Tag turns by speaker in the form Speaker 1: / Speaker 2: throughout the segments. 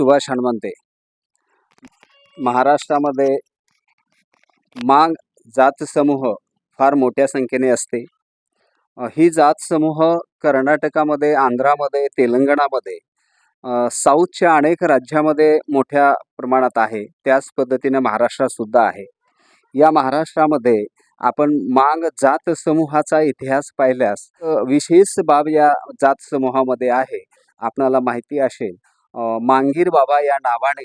Speaker 1: सुभाष हनुमंते. महाराष्ट्रामध्ये मांग जात समूह फार मोठ्या संख्येने असते. ही जात समूह कर्नाटकामध्ये आंध्रामध्ये तेलंगणामध्ये साऊथच्या अनेक राज्यामध्ये मोठ्या प्रमाणात आहे. त्याच पद्धतीने महाराष्ट्रातसुद्धा आहे. या महाराष्ट्रामध्ये आपण मांग जात समूहाचा इतिहास पाहिल्यास विशेष बाब या जात समूहामध्ये आहे. आपणाला माहिती असेल मांगीर बाबा या नावाने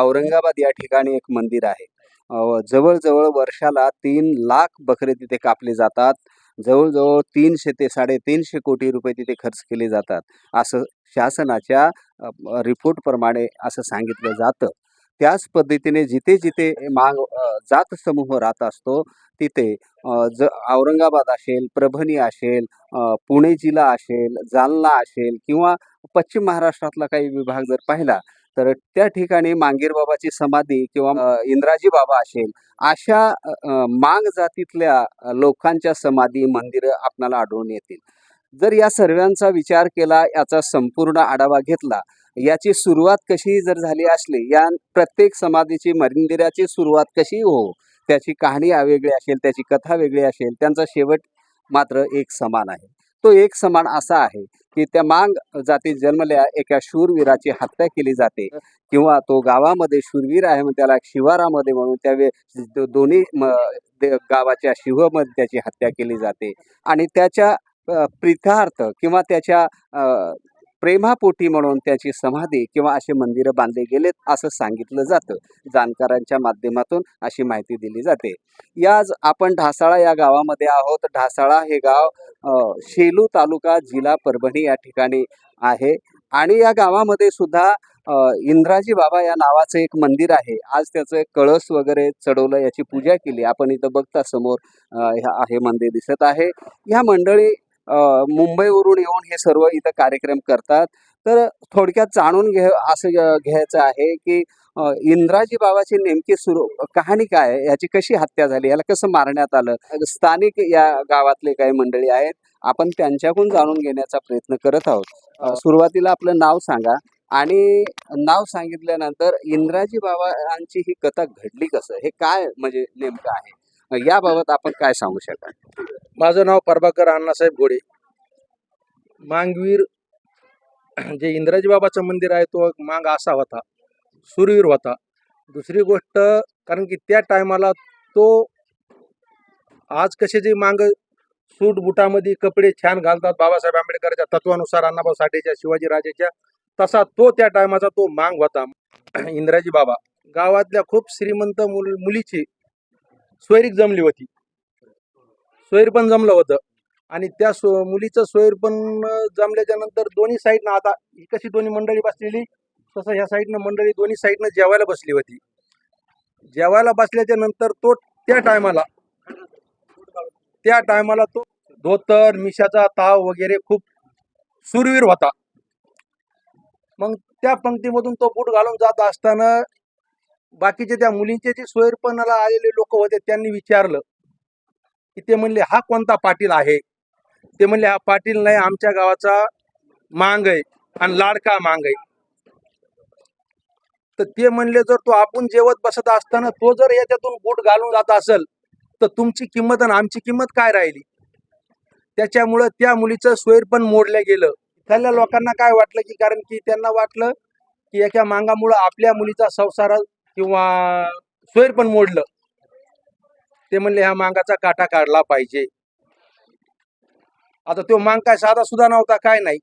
Speaker 1: औरंगाबाद या ठिकाणी एक मंदिर आहे. जवळजवळ वर्षाला तीन लाख बकरे तिथे कापले जातात. जवळजवळ तीनशे ते साडेतीनशे कोटी रुपये तिथे खर्च केले जातात. असं शासनाच्या रिपोर्टप्रमाणे असं सांगितलं जातं. त्याच पद्धतीने जिथे जिथे माग जात समूह राहत असतो तिथे ज औरंगाबाद असेल परभणी असेल पुणे जिल्हा असेल जालना असेल किंवा पश्चिम महाराष्ट्रातला काही विभाग जर पाहिला तर त्या ठिकाणी मांगीर बाबाची समाधी किंवा इंद्राजी बाबा असेल अशा मांग जातीतल्या लोकांच्या समाधी मंदिरं आपणाला आढळून येतील. जर या सर्वांचा विचार केला याचा संपूर्ण आढावा घेतला याची सुरुवात कशी जर झाली असली या प्रत्येक समाधीची मंदिराची सुरुवात कशी हो त्याची कहाणी वेगळी असेल त्याची कथा वेगळी असेल त्यांचा शेवट मात्र एक समान आहे. तो एक समान असा आहे की त्या मांग जाती जन्मल्या एका शूरवीराची हत्या केली जाते किंवा तो गावामध्ये शूरवीर आहे म्हणून त्याला शिवारामध्ये म्हणून त्यावे दोन्ही म- दे- गावाच्या शिवमध्ये त्याची हत्या केली जाते. आणि त्याच्या अ, प्रीतार्थ किंवा त्याच्या प्रेमापोटी म्हणून त्याची समाधी किंवा असे मंदिरं बांधले गेलेत असं सांगितलं जातं. जाणकारांच्या माध्यमातून अशी माहिती दिली जाते. याज आपण ढासाळा या गावामध्ये आहोत. ढासाळा हे गाव शेलू तालुका जिल्हा परभणी या ठिकाणी आहे. आणि या गावामध्ये सुद्धा इंद्राजी बाबा या नावाचं एक मंदिर आहे. आज त्याचं एक कळस वगैरे चढवलं याची पूजा केली. आपण इथं बघता समोर ह्या- हे मंदिर दिसत आहे. ह्या मंडळी मुंबईवरून येऊन हे सर्व इथं कार्यक्रम करतात. तर थोडक्यात जाणून घे असं घ्यायचं आहे की इंद्राजी बाबाची नेमकी सुरू कहाणी काय याची कशी हत्या झाली? याला कसं मारण्यात आलं? स्थानिक या गावातले काही मंडळी आहेत. आपण त्यांच्याकडून जाणून घेण्याचा प्रयत्न करत आहोत. अ, सुरुवातीला आपलं नाव सांगा. आणि नाव सांगितल्यानंतर इंद्राजी बाबांची ही कथा घडली कसं? हे काय म्हणजे नेमकं आहे? याबाबत आपण काय सांगू शकाल?
Speaker 2: माझं नाव प्रभाकर अण्णासाहेब घोडे. मांगवीर जे इंद्राजी बाबाचं मंदिर आहे तो मांग असा होता सुरवीर होता. दुसरी गोष्ट कारण की त्या टायमाला तो आज कसे जे मांग सूट बुटामध्ये कपडे छान घालतात बाबासाहेब आंबेडकरच्या तत्वानुसार अण्णाभाऊ साठेच्या शिवाजीराजेच्या तसा तो त्या टायमाचा तो मांग होता इंद्राजी बाबा. गावातल्या खूप श्रीमंत मुल मुलीची सोयरीक जमली होती. सोयर पण जमलं होतं. आणि त्या सो मुलीचं सोयर पण जमल्याच्या नंतर दोन्ही साईडनं आता ही कशी दोन्ही मंडळी बसलेली तसं ह्या साईडनं मंडळी दोन्ही साईडनं जेवायला बसली होती. जेवायला बसल्याच्या नंतर तो त्या टायमाला त्या टायमाला तो धोतर मिशाचा ताव वगैरे खूप सुरवीर होता. मग त्या पंक्तीमधून तो बूट घालून जात असताना बाकीचे त्या मुलींचे जे सोयरपणाला आलेले लोक होते त्यांनी विचारलं की ते म्हणले हा कोणता पाटील आहे? ते म्हणले हा पाटील नाही आमच्या गावाचा मांग आहे आणि लाडका मांग आहे. तर ते म्हणले जर तो आपण जेवत बसत असताना तो जर याच्यातून बूट घालून जात असेल तर तुमची किंमत आणि आमची किंमत काय राहिली? त्याच्यामुळं त्या मुलीचं सोयर पण मोडलं गेलं. इथल्या लोकांना काय वाटलं की कारण की त्यांना वाटलं की एका मांगामुळं आपल्या मुलीचा संसार किंवा सोयर पण मोडलं. ते म्हणले ह्या मांगाचा काटा काढला पाहिजे. आता तो मांग काय साधा सुद्धा नव्हता काय नाही.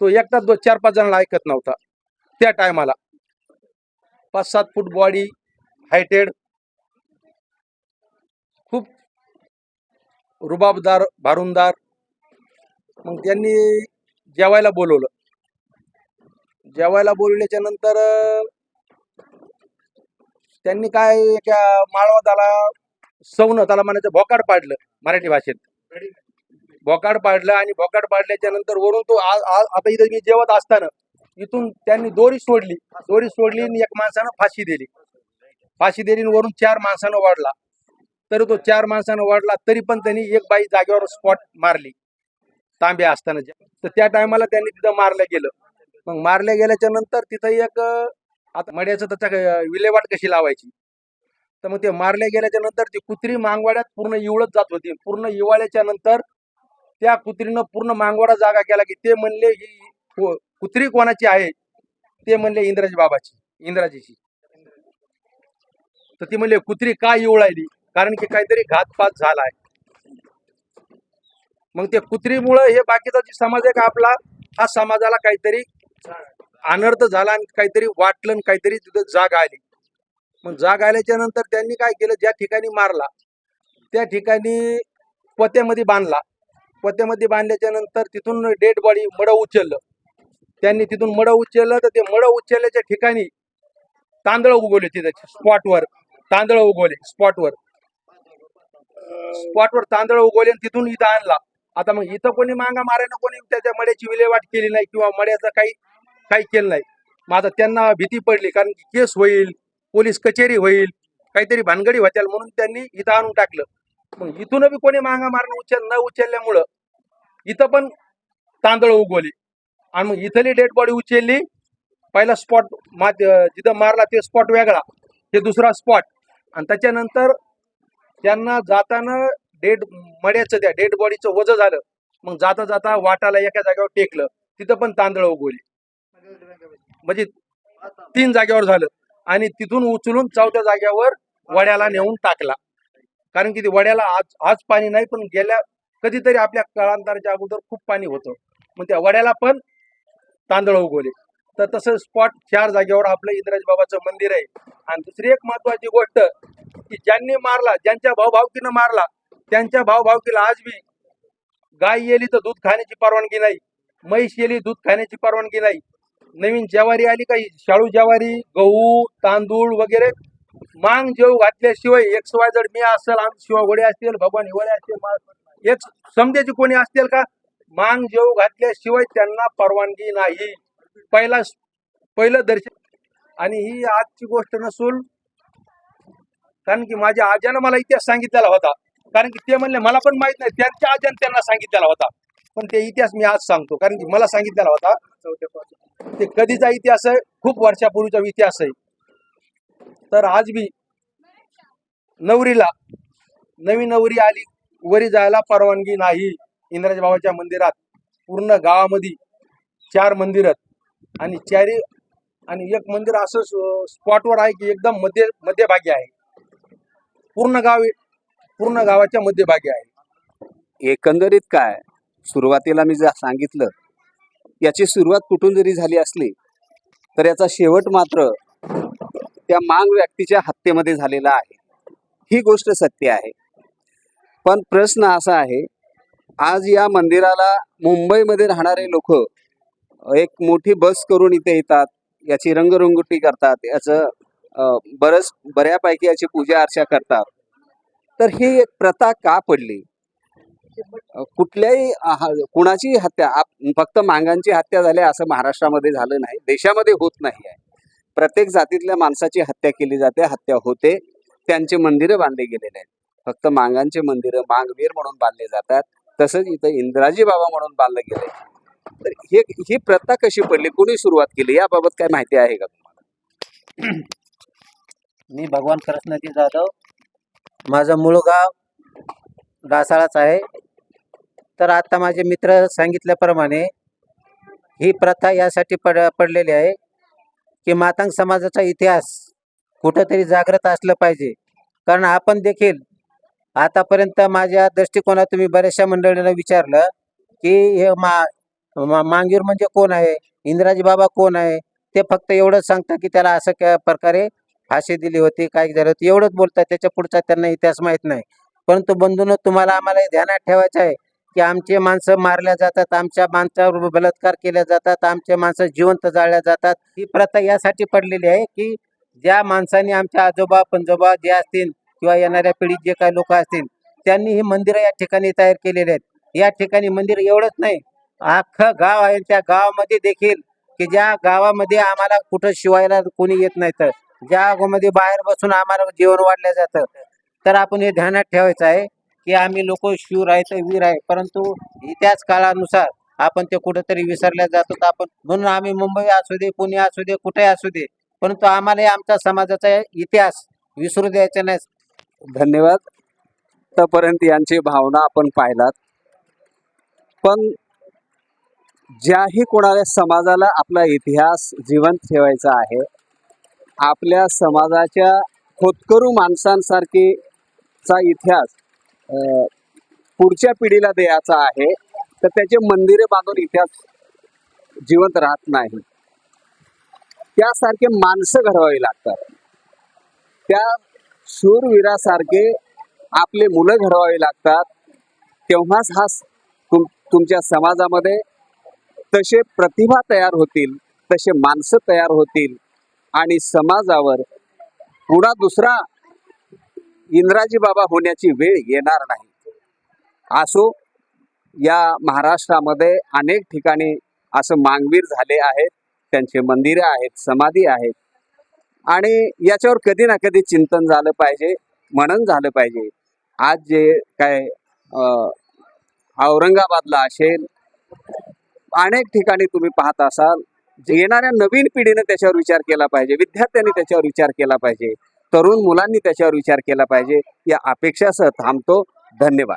Speaker 2: तो एकटाच दो चार पाच जणांना ऐकत नव्हता त्या टायमाला. पाच सात फूट बॉडी हायटेड. खूप रुबाबदार भारुंदार मग त्यांनी जेवायला बोलवलं. जेवायला बोलवल्याच्या नंतर त्यांनी काय एका माळवादाला सवनं त्याला म्हणायचं भोकाड पाडलं मराठी भाषेत. भोकाड पाडलं आणि भोकाड पाडल्याच्या नंतर वरून तो आ- आता इथं मी जेवत असताना इथून त्यांनी दोरी सोडली. दोरी सोडली आणि एक माणसानं फाशी दिली. फाशी दिली आणि वरून चार माणसानं वाढला. तरी तो चार माणसानं वाढला तरी पण त्यांनी एक बाई जागेवर स्पॉट मारली. तांबे असताना तर त्या टायमाला त्यांनी तिथं मारलं गेलं. मग मारल्या गेल्याच्यानंतर तिथं एक आता मड्याचं त्याचा विल्हेवाट कशी लावायची? तर मग ते मारल्या गेल्याच्यानंतर ती कुत्री मांगवाड्यात पूर्ण इवळत जात होती. पूर्ण इवाळ्याच्या नंतर त्या कुत्रीनं पूर्ण मांगवाडा जागा केला की ते म्हणले ही कुत्री कोणाची आहे? ते म्हणले इंद्राजी बाबाची इंद्राजीची. तर ती म्हणले कुत्री का इवळायली कारण की काहीतरी घातपात झालाय मग ते कुत्रीमुळं हे बाकीचा जे समाज आहे का आपला हा समाजाला काहीतरी अनर्थ झाला आणि काहीतरी वाटलं आणि काहीतरी तिथं जाग आली. मग जाग आल्याच्यानंतर त्यांनी काय केलं? ज्या ठिकाणी मारला त्या ठिकाणी पोत्यामध्ये बांधला. पोत्यामध्ये बांधल्याच्या नंतर तिथून डेड बॉडी मड उचललं. त्यांनी तिथून मड उचललं तर ते मड उचलल्याच्या ठिकाणी तांदळ उगवले तिथे स्पॉटवर तांदळ उगवले स्पॉटवर स्पॉटवर तांदळ उगवले आणि तिथून इथं आणला. आता मग इथं कोणी मांगा मारायला कोणी त्याच्या मड्याची विल्हेवाट केली नाही किंवा मड्याचं काही काही केलं नाही. माझा त्यांना भीती पडली कारण की केस होईल पोलीस कचेरी होईल काहीतरी भानगडी होत्याल म्हणून त्यांनी इथं आणून टाकलं. मग इथून बी कोणी मांगा मारणं उचल न उचलल्यामुळं इथं पण तांदळ उगवली. आणि मग इथली डेड बॉडी उचलली. पहिला स्पॉट मा जिथं मारला ते स्पॉट वेगळा हे दुसरा स्पॉट. आणि त्याच्यानंतर त्यांना जाताना डेड मड्याचं त्या डेड बॉडीचं वजं झालं. मग जाता जाता वाटाला एका जागेवर टेकलं. तिथं पण तांदळ उगवली. म्हणजे तीन जागेवर झालं. आणि तिथून उचलून चौथ्या जागेवर वड्याला नेऊन टाकला. कारण की ते वड्याला आज आज पाणी नाही पण गेल्या कधीतरी आपल्या काळांतराच्या अगोदर खूप पाणी होतं. मग त्या वड्याला पण तांदळ उगवले. तर तसं स्पॉट चार जागेवर आपलं इंद्राज बाबाचं मंदिर आहे. आणि दुसरी एक महत्वाची गोष्ट की ज्यांनी मारला ज्यांच्या भावभावकीनं मारला त्यांच्या भावभावकीला आज बी गाय येली तर दूध खाण्याची परवानगी नाही. म्हैस येली दूध खाण्याची परवानगी नाही. नवीन ज्वारी आली काही शाळू ज्वारी गहू तांदूळ वगैरे. मांग जेव घातल्याशिवाय एक शिवाय जर मी असेल आम शिवा वडे असतील भगवान हिवाळे असतील एक समजायचे कोणी असतील का? मांग जेव घातल्याशिवाय त्यांना परवानगी नाही. पहिला पहिलं दर्शन आणि ही आजची गोष्ट नसून कारण की माझ्या आज्यानं मला इतिहास सांगितलेला होता. कारण की ते म्हणले मला पण माहीत नाही. त्यांच्या आज्यानं त्यांना सांगितलेला होता. पण ते इतिहास मी आज सांगतो. कारण की मला सांगितलेला होता ते कधीचा इतिहास आहे खूप वर्षापूर्वीचा इतिहास आहे. तर आज बी नवरीला नवी नवरी आली वरी जायला परवानगी नाही. इंद्राजी बाबाच्या मंदिरात पूर्ण गावामध्ये चार मंदिर आणि चारी आणि एक मंदिर असं स्पॉटवर आहे की एकदम मध्य मध्यभागी आहे. पूर्ण गाव पूर्ण गावाच्या मध्यभागी आहे.
Speaker 1: एकंदरीत काय? सुरुवातीला मी जे सांगितलं याची सुरुवात कुठून जरी झाली असली तर याचा शेवट मात्र त्या मांग व्यक्तीच्या हत्येमध्ये झालेला आहे. ही गोष्ट सत्य आहे. पण प्रश्न असा आहे आज या मंदिराला मुंबईमध्ये राहणारे लोक एक मोठी बस करून इथे येतात याची रंगरंगोटी करतात याचं बरंच बऱ्यापैकी याची पूजा अर्चा करतात. तर ही एक प्रथा का पडली? कुठल्याही कुणाची हत्या आप- फक्त मांगांची हत्या झाली असं महाराष्ट्रामध्ये झालं नाही. देशामध्ये होत नाही आहे. प्रत्येक जातीतल्या माणसाची हत्या केली जाते हत्या होते. त्यांचे मंदिरं बांधले गेलेले आहेत. फक्त मांगांचे मंदिरं मांगवीर म्हणून बांधले जातात. तसंच इथं इंद्राजी बाबा म्हणून बांधलं गेलंय. तर हे ही प्रथा कशी पडली? कोणी सुरुवात केली? याबाबत काय माहिती आहे का तुम्हाला?
Speaker 3: मी भगवान कृष्णजी जाधव. माझं मूळ गाव डासाळाच आहे. तर आता माझे मित्र सांगितल्याप्रमाणे ही प्रथा यासाठी पड पडलेली आहे की मातांग समाजाचा इतिहास कुठंतरी जागृत असलं पाहिजे. कारण आपण देखील आतापर्यंत माझ्या दृष्टिकोनातून तुम्ही बऱ्याचशा मंडळीला विचारलं की हे मा मा- मांगीर म्हणजे कोण आहे? इंद्राजी बाबा कोण आहे? ते फक्त एवढंच सांगतात की त्याला असं क्या प्रकारे फाशी दिली होती काय झालं होतं एवढंच बोलतात. त्याच्या पुढचा त्यांना इतिहास माहीत नाही. परंतु बंधून तुम्हाला आम्हाला ध्यानात ठेवायचं आहे की आमचे माणसं मारल्या जातात आमच्या माणसावर बलात्कार केल्या जातात आमचे माणसं जिवंत जाळल्या जातात. ही प्रथा यासाठी पडलेली आहे की ज्या माणसांनी आमच्या आजोबा पंजोबा जे असतील किंवा येणाऱ्या पिढीत जे काही लोक असतील त्यांनी ही मंदिरं या ठिकाणी तयार केलेली आहेत. या ठिकाणी मंदिर एवढंच नाही अख्खं गाव आहे. त्या गावामध्ये देखील की ज्या गावामध्ये आम्हाला कुठं शिवायला कोणी येत नाही तर ज्या गावामध्ये बाहेर बसून आम्हाला जेवण वाढलं जातं तर आपण हे ध्यानात ठेवायचं आहे. की आम्ही लोक शिवर आहे तर वीर आहे. परंतु इतिहास काळानुसार आपण ते कुठेतरी विसरल्या जातो. आपण म्हणून आम्ही मुंबई असू दे पुणे असू दे कुठे असू दे. परंतु आम्हाला आमच्या समाजाचा इतिहास विसरू द्यायचा नाही.
Speaker 1: धन्यवाद. आतापर्यंत यांची भावना आपण पाहिलात. पण ज्याही कोणाला समाजाला आपला इतिहास जिवंत ठेवायचा आहे आपल्या समाजाच्या खोतकरू माणसांसारखीचा इतिहास पुढच्या पिढीला द्यायचा आहे तर त्याचे मंदिरे बांधून इतिहास जिवंत राहत नाही. त्यासारखे माणसं घडवावी लागतात. त्या शूरवीरासारखे आपले मुलं घडवावी लागतात. तेव्हाच हा तुम तुमच्या समाजामध्ये तसे प्रतिभा तयार होतील तसे माणसं तयार होतील आणि समाजावर पुन्हा दुसरा इंद्राजी बाबा होण्याची वेळ येणार नाही. असो या महाराष्ट्रामध्ये अनेक ठिकाणी असं मांगवीर झाले आहेत त्यांचे मंदिरं आहेत समाधी आहेत. आणि याच्यावर कधी ना कधी चिंतन झालं पाहिजे मनन झालं पाहिजे. आज जे काय औरंगाबादला असेल अनेक ठिकाणी तुम्ही पाहत असाल जे येणाऱ्या नवीन पिढीने त्याच्यावर विचार केला पाहिजे विद्यार्थ्यांनी त्याच्यावर विचार केला पाहिजे. तरुण मुलांनी त्याच्यावर विचार केला पाहिजे. या अपेक्षासह थांबतो. धन्यवाद.